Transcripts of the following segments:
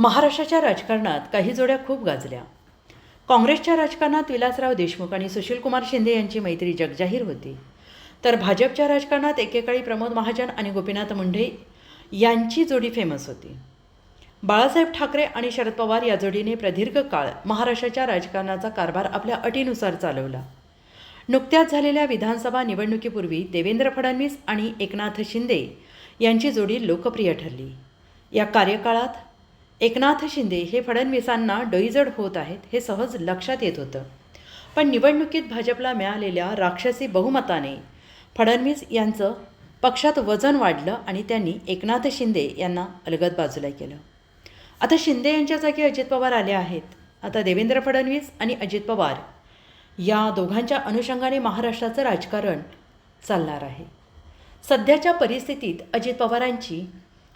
महाराष्ट्राच्या राजकारणात काही जोड्या खूप गाजल्या. काँग्रेसच्या राजकारणात विलासराव देशमुख आणि सुशीलकुमार शिंदे यांची मैत्री जगजाहीर होती. तर भाजपच्या राजकारणात एकेकाळी प्रमोद महाजन आणि गोपीनाथ मुंडे यांची जोडी फेमस होती. बाळासाहेब ठाकरे आणि शरद पवार या जोडीने प्रदीर्घ काळ महाराष्ट्राच्या राजकारणाचा कारभार आपल्या अटीनुसार चालवला. नुकत्याच झालेल्या विधानसभा निवडणुकीपूर्वी देवेंद्र फडणवीस आणि एकनाथ शिंदे यांची जोडी लोकप्रिय ठरली. या कार्यकाळात एकनाथ शिंदे हे फडणवीसांना डोईजड होत आहेत हे सहज लक्षात येत होतं. पण निवडणुकीत भाजपला मिळालेल्या राक्षसी बहुमताने फडणवीस यांचं पक्षात वजन वाढलं आणि त्यांनी एकनाथ शिंदे यांना अलगद बाजूला केलं. आता शिंदे यांच्या जागी अजित पवार आले आहेत. आता देवेंद्र फडणवीस आणि अजित पवार या दोघांच्या अनुषंगाने महाराष्ट्राचं राजकारण चालणार आहे. सध्याच्या परिस्थितीत अजित पवारांची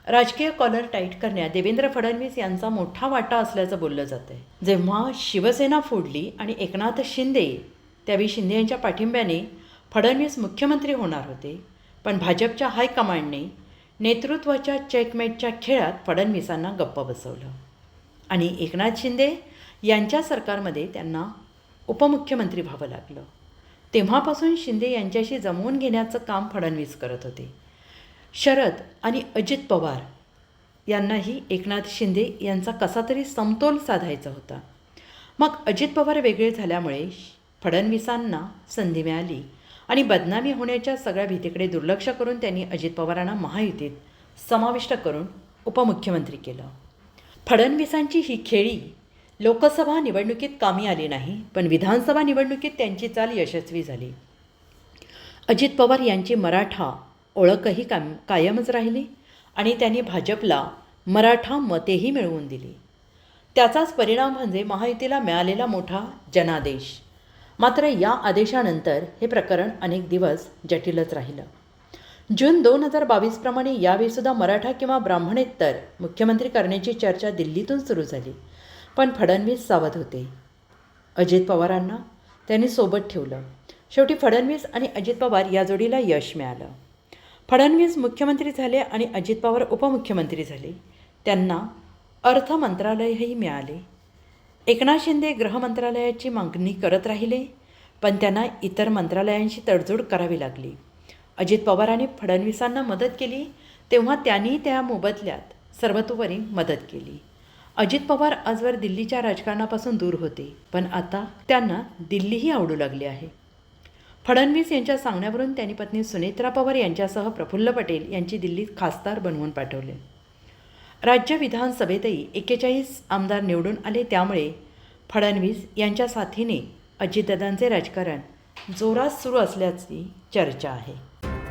राजकीय कॉलर टाईट करण्यात देवेंद्र फडणवीस यांचा मोठा वाटा असल्याचं बोललं जातं आहे जेव्हा शिवसेना फोडली आणि एकनाथ शिंदे त्यावेळी शिंदे यांच्या पाठिंब्याने फडणवीस मुख्यमंत्री होणार होते पण भाजपच्या हायकमांडने नेतृत्वाच्या चेकमेटच्या खेळात फडणवीसांना गप्प बसवलं. आणि एकनाथ शिंदे यांच्या सरकारमध्ये त्यांना उपमुख्यमंत्री व्हावं लागलं. तेव्हापासून शिंदे यांच्याशी जमवून घेण्याचं काम फडणवीस करत होते. शरद आणि अजित पवार यांनाही एकनाथ शिंदे यांचा कसा तरी समतोल साधायचा होता. मग अजित पवार वेगळे झाल्यामुळे फडणवीसांना संधी मिळाली आणि बदनामी होण्याच्या सगळ्या भीतीकडे दुर्लक्ष करून त्यांनी अजित पवारांना महायुतीत समाविष्ट करून उपमुख्यमंत्री केलं. फडणवीसांची ही खेळी लोकसभा निवडणुकीत कामी आली नाही पण विधानसभा निवडणुकीत त्यांची चाल यशस्वी झाली. अजित पवार यांची मराठा ओळखही काम कायमच राहिली आणि त्यांनी भाजपला मराठा मतेही मिळवून दिली. त्याचाच परिणाम म्हणजे महायुतीला मिळालेला मोठा जनादेश. मात्र या आदेशानंतर हे प्रकरण अनेक दिवस जटिलच राहिलं. जून दोन हजार बावीसप्रमाणे यावेळीसुद्धा मराठा किंवा ब्राह्मणेतर मुख्यमंत्री करण्याची चर्चा दिल्लीतून सुरू झाली पण फडणवीस सावध होते. अजित पवारांना त्यांनी सोबत ठेवलं. शेवटी फडणवीस आणि अजित पवार या जोडीला यश मिळालं. फडणवीस मुख्यमंत्री झाले आणि अजित पवार उपमुख्यमंत्री झाले. त्यांना अर्थ मंत्रालयही मिळाले. एकनाथ शिंदे गृहमंत्रालयाची मागणी करत राहिले पण त्यांना इतर मंत्रालयांशी तडजोड करावी लागली. अजित पवारांनी फडणवीसांना मदत केली तेव्हा त्यांनी त्या मोबदल्यात सर्वतोपरी मदत केली. अजित पवार आजवर दिल्लीच्या राजकारणापासून दूर होते पण आता त्यांना दिल्लीही आवडू लागली आहे. फडणवीस यांच्या सांगण्यावरून त्यांनी पत्नी सुनेत्रा पवार यांच्यासह प्रफुल्ल पटेल यांची दिल्लीत खासदार बनवून पाठवले. राज्य विधानसभेतही एक्केचाळीस आमदार निवडून आले त्यामुळे फडणवीस यांच्या साथीने अजितदादांचे राजकारण जोरात सुरू असल्याची चर्चा आहे.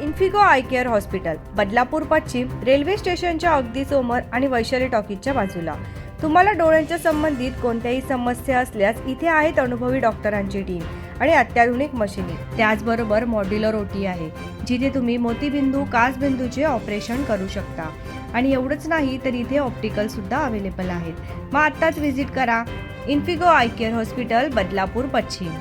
Infigo eye care hospital Badlapur पश्चिम रेल्वे स्टेशनच्या अगदी समोर आणि वैशाली टॉकीजच्या बाजूला. तुम्हाला डोळ्यांच्या संबंधित कोणत्याही समस्या असल्यास इथे आहेत अनुभवी डॉक्टरांची टीम. आणि अत्याधुनिक मशिनी. त्याचबरोबर मॉड्युलर ओटी आहे जिथे तुम्ही मोतीबिंदू कासबिंदूचे ऑपरेशन करू शकता. आणि एवढंच नाही तर इथे ऑप्टिकल सुद्धा अवेलेबल आहेत. मग आत्ताच व्हिजिट करा. Infigo eye care hospital Badlapur पश्चिम.